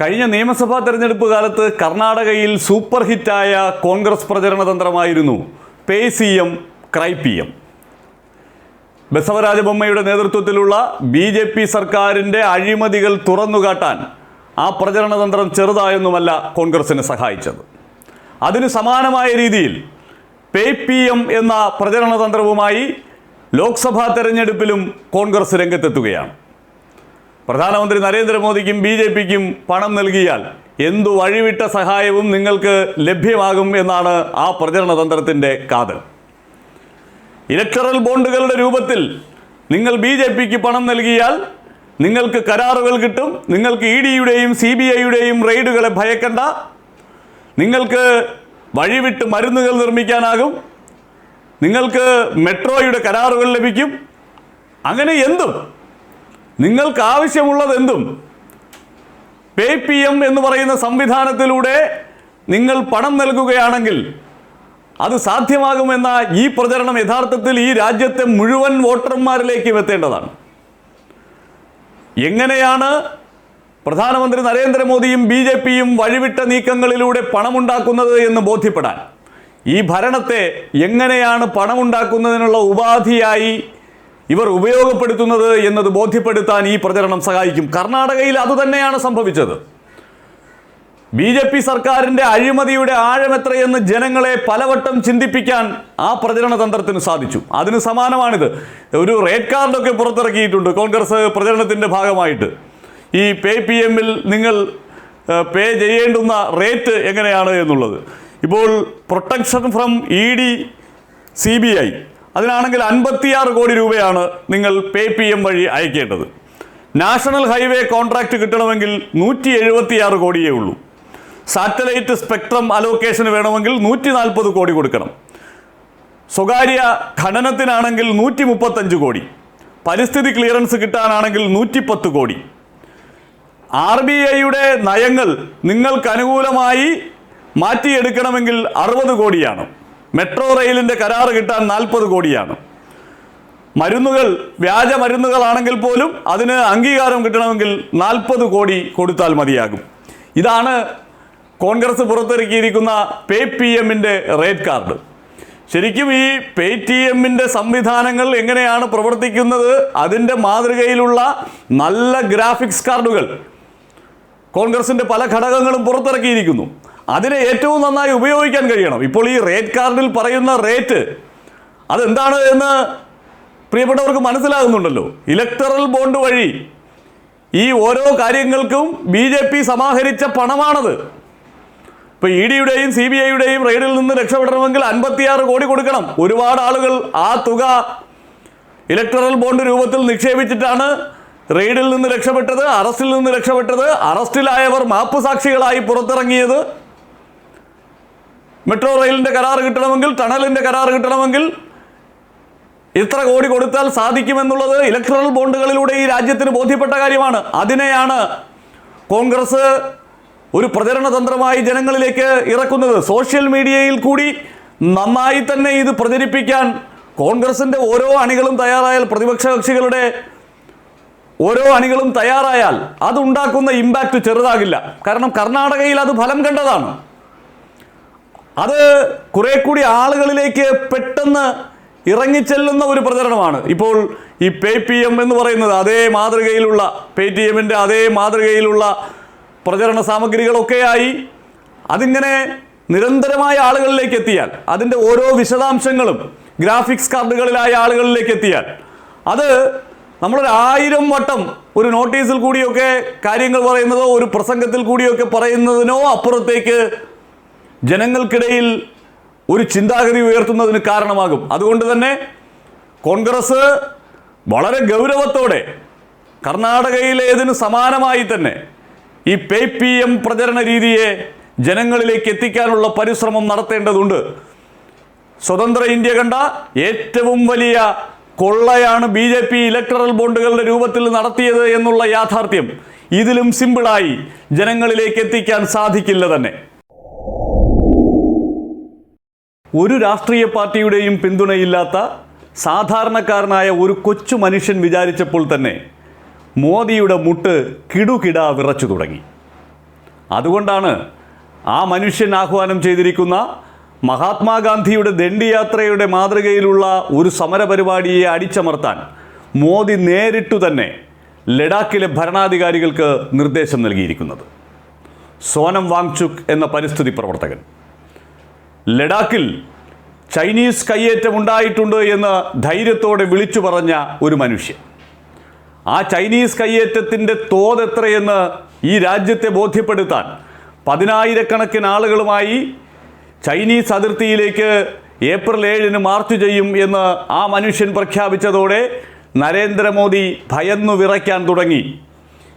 കഴിഞ്ഞ നിയമസഭാ തെരഞ്ഞെടുപ്പ് കാലത്ത് കർണാടകയിൽ സൂപ്പർ ഹിറ്റായ കോൺഗ്രസ് പ്രചരണ തന്ത്രമായിരുന്നു pay C M cry P M ബസവരാജബൊമ്മയുടെ നേതൃത്വത്തിലുള്ള ബി ജെ പി സർക്കാരിന്റെ അഴിമതികൾ തുറന്നുകാട്ടാൻ ആ പ്രചരണ തന്ത്രം ചെറുതായൊന്നുമല്ല കോൺഗ്രസിനെ സഹായിച്ചത്. അതിന് സമാനമായ രീതിയിൽ പേ പി എം എന്ന പ്രചരണ തന്ത്രവുമായി ലോക്സഭാ തെരഞ്ഞെടുപ്പിലും കോൺഗ്രസ് രംഗത്തെത്തുകയാണ്. പ്രധാനമന്ത്രി നരേന്ദ്രമോദിക്കും ബി ജെ പിക്കും പണം നൽകിയാൽ എന്തു വഴിവിട്ട സഹായവും നിങ്ങൾക്ക് ലഭ്യമാകും എന്നാണ് ആ പ്രചരണ തന്ത്രത്തിന്റെ കാത് ഇലക്ടറൽ ബോണ്ടുകളുടെ രൂപത്തിൽ നിങ്ങൾ ബി ജെ പിക്ക് പണം നൽകിയാൽ നിങ്ങൾക്ക് കരാറുകൾ കിട്ടും നിങ്ങൾക്ക് ഇ ഡിയുടെയും സി ബി ഐയുടെയും റെയ്ഡുകളെ ഭയക്കണ്ട നിങ്ങൾക്ക് വഴിവിട്ട് മരുന്നുകൾ നിർമ്മിക്കാനാകും നിങ്ങൾക്ക് മെട്രോയുടെ കരാറുകൾ ലഭിക്കും അങ്ങനെ എന്തും നിങ്ങൾക്ക് ആവശ്യമുള്ളത് എന്തും പേ പി എം എന്ന് പറയുന്ന സംവിധാനത്തിലൂടെ നിങ്ങൾ പണം നൽകുകയാണെങ്കിൽ അത് സാധ്യമാകുമെന്ന ഈ പ്രചരണം യഥാർത്ഥത്തിൽ ഈ രാജ്യത്തെ മുഴുവൻ വോട്ടർമാരിലേക്കും എത്തേണ്ടതാണ്. എങ്ങനെയാണ് പ്രധാനമന്ത്രി നരേന്ദ്രമോദിയും ബി ജെ പിയും വഴിവിട്ട നീക്കങ്ങളിലൂടെ പണമുണ്ടാക്കുന്നത് എന്ന് ബോധ്യപ്പെടാൻ? ഈ ഭരണത്തെ എങ്ങനെയാണ് പണമുണ്ടാക്കുന്നതിനുള്ള ഉപാധിയായി ഇവർ ഉപയോഗപ്പെടുത്തുന്നത് എന്നത് ബോധ്യപ്പെടുത്താൻ ഈ പ്രചരണം സഹായിക്കും. കർണാടകയിൽ അതുതന്നെയാണ് സംഭവിച്ചത്. ബി ജെ പി സർക്കാരിന്റെ അഴിമതിയുടെ ആഴമെത്രയെന്ന് ജനങ്ങളെ പലവട്ടം ചിന്തിപ്പിക്കാൻ ആ പ്രചരണ തന്ത്രത്തിന് സാധിച്ചു. അതിന് സമാനമാണിത്. ഒരു റേറ്റ് കാർഡൊക്കെ പുറത്തിറക്കിയിട്ടുണ്ട് കോൺഗ്രസ് പ്രചരണത്തിന്റെ ഭാഗമായിട്ട്. ഈ പേ പി എമ്മിൽ നിങ്ങൾ പേ ചെയ്യേണ്ടുന്ന റേറ്റ് എങ്ങനെയാണ് എന്നുള്ളത്. ഇപ്പോൾ protection from E D C B I അതിനാണെങ്കിൽ അൻപത്തിയാറ് കോടി രൂപയാണ് നിങ്ങൾ പേ പി എം വഴി അയക്കേണ്ടത്. നാഷണൽ ഹൈവേ കോൺട്രാക്റ്റ് കിട്ടണമെങ്കിൽ നൂറ്റി എഴുപത്തിയാറ് കോടിയേ ഉള്ളൂ. സാറ്റലൈറ്റ് സ്പെക്ട്രം അലോക്കേഷന് വേണമെങ്കിൽ നൂറ്റി നാൽപ്പത് കോടി കൊടുക്കണം. സ്വകാര്യ ഖനനത്തിനാണെങ്കിൽ നൂറ്റി മുപ്പത്തഞ്ച് കോടി. പരിസ്ഥിതി ക്ലിയറൻസ് കിട്ടാനാണെങ്കിൽ നൂറ്റിപ്പത്ത് കോടി. ആർ ബി ഐയുടെ നയങ്ങൾ നിങ്ങൾക്ക് അനുകൂലമായി മാറ്റിയെടുക്കണമെങ്കിൽ അറുപത് കോടിയാണ്. മെട്രോ റെയിലിന്റെ കരാർ കിട്ടാൻ നാൽപ്പത് കോടിയാണ്. മരുന്നുകൾ വ്യാജ മരുന്നുകളാണെങ്കിൽ പോലും അതിന് അംഗീകാരം കിട്ടണമെങ്കിൽ നാൽപ്പത് കോടി കൊടുത്താൽ മതിയാകും. ഇതാണ് കോൺഗ്രസ് പുറത്തിറക്കിയിരിക്കുന്ന പേ പി എമ്മിന്റെ റേറ്റ് കാർഡ്. ശരിക്കും ഈ പേ ടി എമ്മിന്റെ സംവിധാനങ്ങൾ എങ്ങനെയാണ് പ്രവർത്തിക്കുന്നത്? അതിന്റെ മാതൃകയിലുള്ള നല്ല ഗ്രാഫിക്സ് കാർഡുകൾ. കോൺഗ്രസിന്റെ പല ഘടകങ്ങളും പുറത്തിറക്കിയിരിക്കുന്നു. അതിനെ ഏറ്റവും നന്നായി ഉപയോഗിക്കാൻ കഴിയണം. ഇപ്പോൾ ഈ റേറ്റ് കാർഡിൽ പറയുന്ന റേറ്റ് അതെന്താണ് എന്ന് പ്രിയപ്പെട്ടവർക്ക് മനസ്സിലാകുന്നുണ്ടല്ലോ. ഇലക്ടറൽ ബോണ്ട് വഴി ഈ ഓരോ കാര്യങ്ങൾക്കും ബി ജെ പി സമാഹരിച്ച പണമാണത്. ഇപ്പോൾ ഇ ഡിയുടെയും സി ബി ഐയുടെയും റെയ്ഡിൽ നിന്ന് രക്ഷപ്പെടണമെങ്കിൽ അൻപത്തിയാറ് കോടി കൊടുക്കണം. ഒരുപാട് ആളുകൾ ആ തുക ഇലക്ടറൽ ബോണ്ട് രൂപത്തിൽ നിക്ഷേപിച്ചിട്ടാണ് റെയ്ഡിൽ നിന്ന് രക്ഷപ്പെട്ടത് അറസ്റ്റിൽ നിന്ന് രക്ഷപ്പെട്ടത്. അറസ്റ്റിലായവർ മാപ്പ് സാക്ഷികളായി പുറത്തിറങ്ങിയത്. മെട്രോ റെയിലിന്റെ കരാർ കിട്ടണമെങ്കിൽ ടണലിന്റെ കരാർ കിട്ടണമെങ്കിൽ ഇത്ര കോടി കൊടുത്താൽ സാധിക്കുമെന്നുള്ളത് ഇലക്ട്രൽ ബോണ്ടുകളിലൂടെ ഈ രാജ്യത്തിന് ബോധ്യപ്പെട്ട കാര്യമാണ്. അതിനെയാണ് കോൺഗ്രസ് ഒരു പ്രചരണ തന്ത്രമായി ജനങ്ങളിലേക്ക് ഇറക്കുന്നത്. സോഷ്യൽ മീഡിയയിൽ കൂടി നന്നായി തന്നെ ഇത് പ്രചരിപ്പിക്കാൻ കോൺഗ്രസിന്റെ ഓരോ അണികളും തയ്യാറായാൽ പ്രതിപക്ഷ കക്ഷികളുടെ ഓരോ അണികളും തയ്യാറായാൽ അതുണ്ടാക്കുന്ന ഇമ്പാക്റ്റ് ചെറുതാകില്ല. കാരണം കർണാടകയിൽ അത് ഫലം കണ്ടതാണ്. അത് കുറെ കൂടി ആളുകളിലേക്ക് പെട്ടെന്ന് ഇറങ്ങിച്ചെല്ലുന്ന ഒരു പ്രചരണമാണ്. ഇപ്പോൾ ഈ പേ പി എം എന്ന് പറയുന്നത് അതേ മാതൃകയിലുള്ള പേ ടി എമ്മിന്റെ അതേ മാതൃകയിലുള്ള പ്രചരണ സാമഗ്രികളൊക്കെയായി അതിങ്ങനെ നിരന്തരമായ ആളുകളിലേക്ക് എത്തിയാൽ അതിന്റെ ഓരോ വിശദാംശങ്ങളും ഗ്രാഫിക്സ് കാർഡുകളിലായ ആളുകളിലേക്ക് എത്തിയാൽ അത് നമ്മളൊരു ആയിരം വട്ടം ഒരു നോട്ടീസിൽ കൂടിയൊക്കെ കാര്യങ്ങൾ പറയുന്നതോ ഒരു പ്രസംഗത്തിൽ കൂടിയൊക്കെ പറയുന്നതിനോ അപ്പുറത്തേക്ക് ജനങ്ങൾക്കിടയിൽ ഒരു ചിന്താഗതി ഉയർത്തുന്നതിന് കാരണമാകും. അതുകൊണ്ട് തന്നെ കോൺഗ്രസ് വളരെ ഗൗരവത്തോടെ കർണാടകയിലേതിന് സമാനമായി തന്നെ ഈ പേ പി എം പ്രചരണ രീതിയെ ജനങ്ങളിലേക്ക് എത്തിക്കാനുള്ള പരിശ്രമം നടത്തേണ്ടതുണ്ട്. സ്വതന്ത്ര ഇന്ത്യ കണ്ട ഏറ്റവും വലിയ കൊള്ളയാണ് ബി ജെ പി ഇലക്ടറൽ ബോണ്ടുകളുടെ രൂപത്തിൽ നടത്തിയത് എന്നുള്ള യാഥാർത്ഥ്യം ഇതിലും സിമ്പിളായി ജനങ്ങളിലേക്ക് എത്തിക്കാൻ സാധിക്കില്ല തന്നെ. ഒരു രാഷ്ട്രീയ പാർട്ടിയുടെയും പിന്തുണയില്ലാത്ത സാധാരണക്കാരനായ ഒരു കൊച്ചു മനുഷ്യൻ വിചാരിച്ചപ്പോൾ തന്നെ മോദിയുടെ മുട്ട് കിടുകിട വിറച്ചു തുടങ്ങി. അതുകൊണ്ടാണ് ആ മനുഷ്യൻ ആഹ്വാനം ചെയ്തിരിക്കുന്ന മഹാത്മാഗാന്ധിയുടെ ദണ്ഡിയാത്രയുടെ മാതൃകയിലുള്ള ഒരു സമരപരിപാടിയെ അടിച്ചമർത്താൻ മോദി നേരിട്ടു തന്നെ ലഡാക്കിലെ ഭരണാധികാരികൾക്ക് നിർദ്ദേശം നൽകിയിരിക്കുന്നത്. സോനം വാങ്ചുക് എന്ന പരിസ്ഥിതി പ്രവർത്തകൻ. ലഡാക്കിൽ ചൈനീസ് കയ്യേറ്റം ഉണ്ടായിട്ടുണ്ട് എന്ന് ധൈര്യത്തോടെ വിളിച്ചു പറഞ്ഞ ഒരു മനുഷ്യൻ. ആ ചൈനീസ് കയ്യേറ്റത്തിന്റെ തോത് എത്രയെന്ന് ഈ രാജ്യത്തെ ബോധ്യപ്പെടുത്താൻ പതിനായിരക്കണക്കിന് ആളുകളുമായി ചൈനീസ് അതിർത്തിയിലേക്ക് ഏപ്രിൽ ഏഴിന് മാർച്ച് ചെയ്യും എന്ന് ആ മനുഷ്യൻ പ്രഖ്യാപിച്ചതോടെ നരേന്ദ്രമോദി ഭയന്നു വിറയ്ക്കാൻ തുടങ്ങി.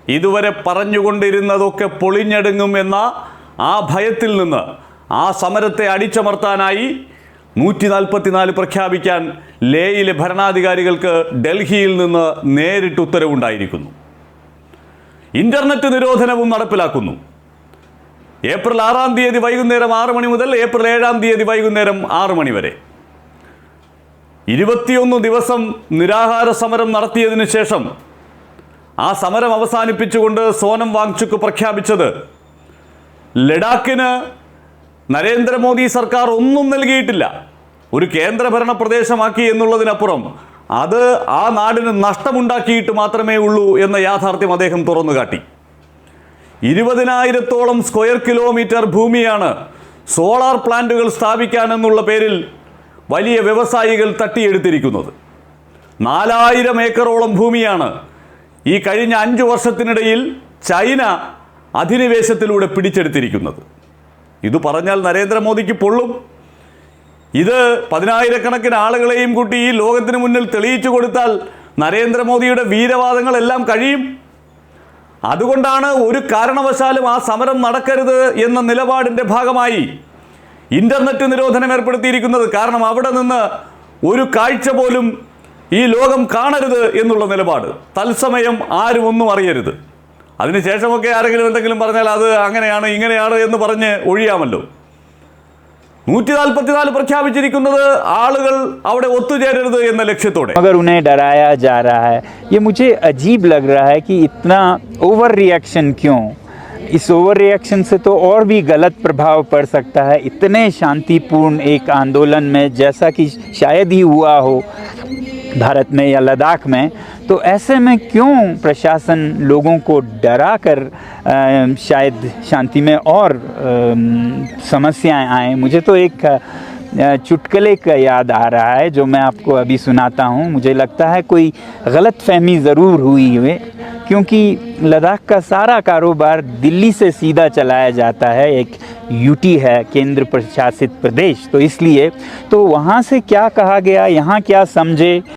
ഇതുവരെ പറഞ്ഞുകൊണ്ടിരുന്നതൊക്കെ പൊളിഞ്ഞടുങ്ങും എന്ന ആ ഭയത്തിൽ നിന്ന് ആ സമരത്തെ അടിച്ചമർത്താനായി നൂറ്റി നാൽപ്പത്തിനാല് പ്രഖ്യാപിക്കാൻ ലേയിലെ ഭരണാധികാരികൾക്ക് ഡൽഹിയിൽ നിന്ന് നേരിട്ട് ഉത്തരവുണ്ടായിരിക്കുന്നു. ഇന്റർനെറ്റ് നിരോധനവും നടപ്പിലാക്കുന്നു. ഏപ്രിൽ ആറാം തീയതി വൈകുന്നേരം ആറ് മണി മുതൽ ഏപ്രിൽ ഏഴാം തീയതി വൈകുന്നേരം ആറ് മണി വരെ. ഇരുപത്തിയൊന്ന് ദിവസം നിരാഹാര സമരം നടത്തിയതിനു ശേഷം ആ സമരം അവസാനിപ്പിച്ചുകൊണ്ട് സോനം വാങ്ചുക്ക് പ്രഖ്യാപിച്ചത് ലഡാക്കിന് നരേന്ദ്രമോദി സർക്കാർ ഒന്നും നൽകിയിട്ടില്ല. ഒരു കേന്ദ്രഭരണ പ്രദേശമാക്കി എന്നുള്ളതിനപ്പുറം അത് ആ നാടിന് നഷ്ടമുണ്ടാക്കിയിട്ട് മാത്രമേ ഉള്ളൂ എന്ന യാഥാർത്ഥ്യം അദ്ദേഹം തുറന്നു കാട്ടി ഇരുപതിനായിരത്തോളം സ്ക്വയർ കിലോമീറ്റർ ഭൂമിയാണ് സോളാർ പ്ലാന്റുകൾ സ്ഥാപിക്കാനെന്നുള്ള പേരിൽ വലിയ വ്യവസായികൾ തട്ടിയെടുത്തിരിക്കുന്നത്. നാലായിരം ഏക്കറോളം ഭൂമിയാണ് ഈ കഴിഞ്ഞ അഞ്ചു വർഷത്തിനിടയിൽ ചൈന അധിനിവേശത്തിലൂടെ പിടിച്ചെടുത്തിരിക്കുന്നത്. ഇത് പറഞ്ഞാൽ നരേന്ദ്രമോദിക്ക് പൊള്ളും. ഇത് പതിനായിരക്കണക്കിന് ആളുകളെയും കൂട്ടി ഈ ലോകത്തിന് മുന്നിൽ തെളിയിച്ചു കൊടുത്താൽ നരേന്ദ്രമോദിയുടെ വീരവാദങ്ങളെല്ലാം കഴിയും. അതുകൊണ്ടാണ് ഒരു കാരണവശാലും ആ സമരം നടക്കരുത് എന്ന നിലപാടിന്റെ ഭാഗമായി ഇന്റർനെറ്റ് നിരോധനം ഏർപ്പെടുത്തിയിരിക്കുന്നത്. കാരണം അവിടെ നിന്ന് ഒരു കാഴ്ച പോലും ഈ ലോകം കാണരുത് എന്നുള്ള നിലപാട്. തത്സമയം ആരും ഒന്നും അറിയരുത്. അതിനുശേഷമൊക്കെ ആരെങ്കിലും എന്തെങ്കിലും പറഞ്ഞാൽ അത് അങ്ങനെയാണ് ഇങ്ങനെയാണ് എന്ന് പറഞ്ഞ് ഒഴിയാമല്ലോ നൂറ്റി നാൽപ്പത്തിനാല് പ്രഖ്യാപിച്ചിരിക്കുന്നത് ആളുകൾ അവിടെ ഒത്തുചേരരുത് എന്ന ലക്ഷ്യത്തോടെ मगर उन्हें डराया जा रहा है ये मुझे अजीब लग रहा है कि इतना ओवर रिएक्शन क्यों इस ओवर रिएक्शन से तो और भी गलत प्रभाव पड़ सकता है इतने शांतिपूर्ण एक आंदोलन में जैसा कि शायद ही हुआ हो भारत में या लद्दाख में तो ऐसे में क्यों प्रशासन लोगों को डरा कर शायद शांति में और समस्याएँ आए? मुझे तो एक चुटकले का याद आ रहा है, जो मैं आपको अभी सुनाता हूँ। मुझे लगता है कोई गलत फहमी ज़रूर हुई है, क्योंकि लद्दाख का सारा कारोबार दिल्ली से सीधा चलाया जाता है। एक यूटी है, केंद्र प्रशासित प्रदेश तो इसलिए तो वहाँ से क्या कहा गया, यहाँ क्या समझे?